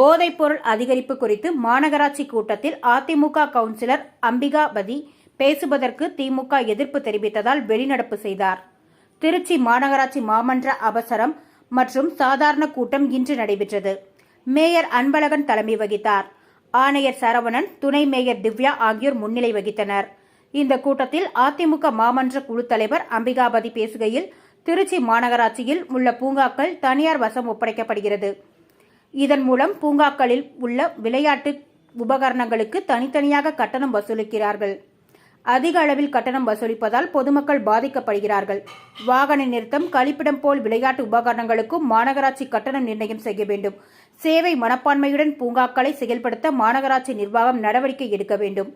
போதைப்பொருள் அதிகரிப்பு குறித்து மாநகராட்சி கூட்டத்தில் அதிமுக கவுன்சிலர் அம்பிகாபதி பேசுவதற்கு திமுக எதிர்ப்பு தெரிவித்ததால் வெளிநடப்பு செய்தார். திருச்சி மாநகராட்சி மாமன்ற அவசரம் மற்றும் சாதாரண கூட்டம் இன்று நடைபெற்றது. மேயர் அன்பழகன் தலைமை வகித்தார். ஆணையர் சரவணன் துணை மேயர் திவ்யா ஆகியோர் முன்னிலை வகித்தனர். இந்த கூட்டத்தில் அதிமுக மாமன்ற குழு தலைவர் அம்பிகாபதி பேசுகையில் திருச்சி மாநகராட்சியில் உள்ள பூங்காக்கள் தனியார் வசம் ஒப்படைக்கப்படுகிறது. இதன் மூலம் பூங்காக்களில் உள்ள விளையாட்டு உபகரணங்களுக்கு தனித்தனியாக கட்டணம் வசூலிக்கிறார்கள். அதிக அளவில் கட்டணம் வசூலிப்பதால் பொதுமக்கள் பாதிக்கப்படுகிறார்கள். வாகன நிறுத்தம் கழிப்பிடம் போல் விளையாட்டு உபகரணங்களுக்கும் மாநகராட்சி கட்டணம் நிர்ணயம் செய்ய வேண்டும். சேவை மனப்பான்மையுடன் பூங்காக்களை செயல்படுத்த மாநகராட்சி நிர்வாகம் நடவடிக்கை எடுக்க வேண்டும்.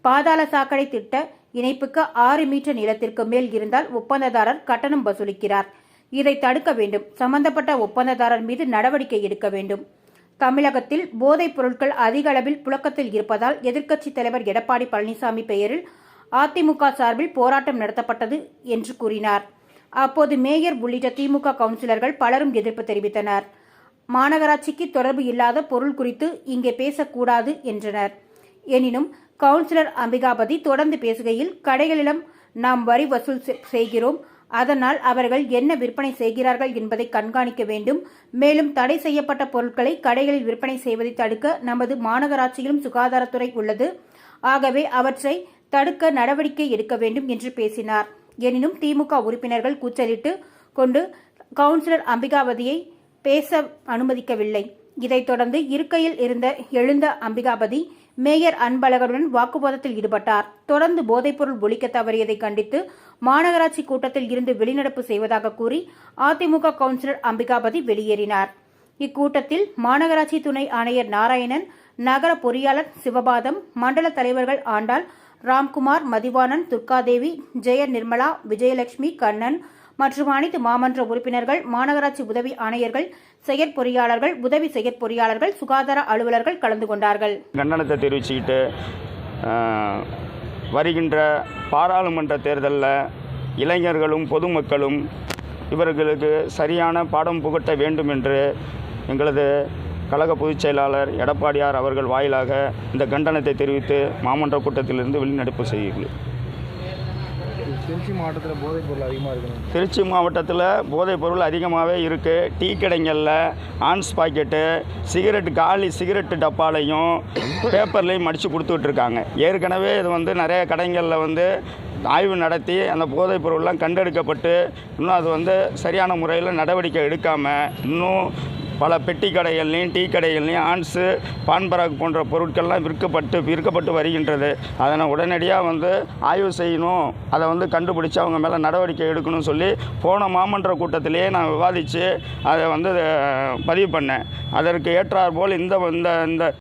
பாதாள சாக்கடை திட்ட இணைப்புக்கு ஆறு மீட்டர் நிலத்திற்கு மேல் இருந்தால் ஒப்பந்ததாரர் கட்டணம் வசூலிக்கிறார். இதை தடுக்க வேண்டும். சம்பந்தப்பட்ட ஒப்பந்ததாரர் மீது நடவடிக்கை எடுக்க வேண்டும். தமிழகத்தில் போதைப் பொருட்கள் அதிக அளவில் புழக்கத்தில் இருப்பதால் எதிர்க்கட்சித் தலைவர் எடப்பாடி பழனிசாமி பெயரில் அதிமுக சார்பில் போராட்டம் நடத்தப்பட்டது என்று கூறினார். அப்போது மேயர் உள்ளிட்ட திமுக கவுன்சிலர்கள் பலரும் எதிர்ப்பு தெரிவித்தனர். மாநகராட்சிக்கு தொடர்பு இல்லாத பொருள் குறித்து இங்கே பேசக்கூடாது என்றனர். எனினும் கவுன்சிலர் அம்பிகாபதி தொடர்ந்து பேசுகையில் கடைகளிடம் நாம் வரி வசூல் செ- செய்கிறோம். அதனால் அவர்கள் என்ன விற்பனை செய்கிறார்கள் என்பதை கண்காணிக்க வேண்டும். மேலும் தடை செய்யப்பட்ட பொருட்களை கடைகளில் விற்பனை செய்வதை தடுக்க நமது மாநகராட்சியிலும் சுகாதாரத்துறை உள்ளது. ஆகவே அவற்றை தடுக்க நடவடிக்கை எடுக்க வேண்டும் என்று பேசினார். எனினும் திமுக உறுப்பினர்கள் கூச்சலிட்டு கொண்டு கவுன்சிலர் அம்பிகாபதியை பேச அனுமதிக்கவில்லை. இதைத் தொடர்ந்து இருக்கையில் இருந்த எழுந்த அம்பிகாபதி மேயர் அன்பழகனுடன் வாக்குவாதத்தில் ஈடுபட்டார். தொடர்ந்து போதைப்பொருள் ஒழிக்க தவறியதை கண்டித்து மாநகராட்சி கூட்டத்தில் இருந்து வெளிநடப்பு செய்வதாக கூறி அதிமுக கவுன்சிலர் அம்பிகாபதி வெளியேறினார். இக்கூட்டத்தில் மாநகராட்சி துணை ஆணையர் நாராயணன் நகர பொறியாளர் சிவபாதம் மண்டல தலைவர்கள் ஆண்டாள் ராம்குமார் மதிவாணன் துர்காதேவி ஜெய நிர்மலா விஜயலட்சுமி கண்ணன் மற்றும் அனைத்து மாமன்ற உறுப்பினர்கள் மாநகராட்சி உதவி ஆணையர்கள் செயற்பொறியாளர்கள் உதவி செயற்பொறியாளர்கள் சுகாதார அலுவலர்கள் கலந்து கொண்டார்கள். கண்டனத்தை தெரிவிச்சுக்கிட்டு வருகின்ற பாராளுமன்ற தேர்தலில் இளைஞர்களும் பொதுமக்களும் இவர்களுக்கு சரியான பாடம் புகட்ட வேண்டும் என்று எங்களது கழக பொதுச் செயலாளர் எடப்பாடியார் அவர்கள் வாயிலாக இந்த கண்டனத்தை தெரிவித்து மாமன்ற கூட்டத்திலிருந்து வெளிநடப்பு செய்கிறேன் திருச்சி மாவட்டத்தில் போதைப் பொருள் அதிகமாக இருக்குங்க திருச்சி மாவட்டத்தில் போதைப் பொருள் அதிகமாகவே இருக்குது டீ கடைங்களில் ஆன்ஸ் பாக்கெட்டு சிகரெட் காலி சிகரெட்டு டப்பாலையும் பேப்பர்லேயும் மடித்து கொடுத்துட்ருக்காங்க. ஏற்கனவே இது வந்து நிறைய கடைங்களில் வந்து ஆய்வு நடத்தி அந்த போதைப் பொருள்லாம் கண்டெடுக்கப்பட்டு இன்னும் அது வந்து சரியான முறையில் நடவடிக்கை எடுக்காமல் இன்னும் பல பெட்டி கடைகள்லையும் டீ கடைகள்லையும் ஆன்ஸு பான்பராக் போன்ற பொருட்கள்லாம் விற்கப்பட்டு விற்கப்பட்டு வருகின்றது. அதனை உடனடியாக வந்து ஆய்வு செய்யணும். அதை வந்து கண்டுபிடிச்சி அவங்க மேலே நடவடிக்கை எடுக்கணும்னு சொல்லி போன மாமன்ற கூட்டத்திலேயே நான் விவாதித்து அதை வந்து பதிவு பண்ணேன். அதற்கு ஏற்றாற்போல் இந்த இந்த இந்த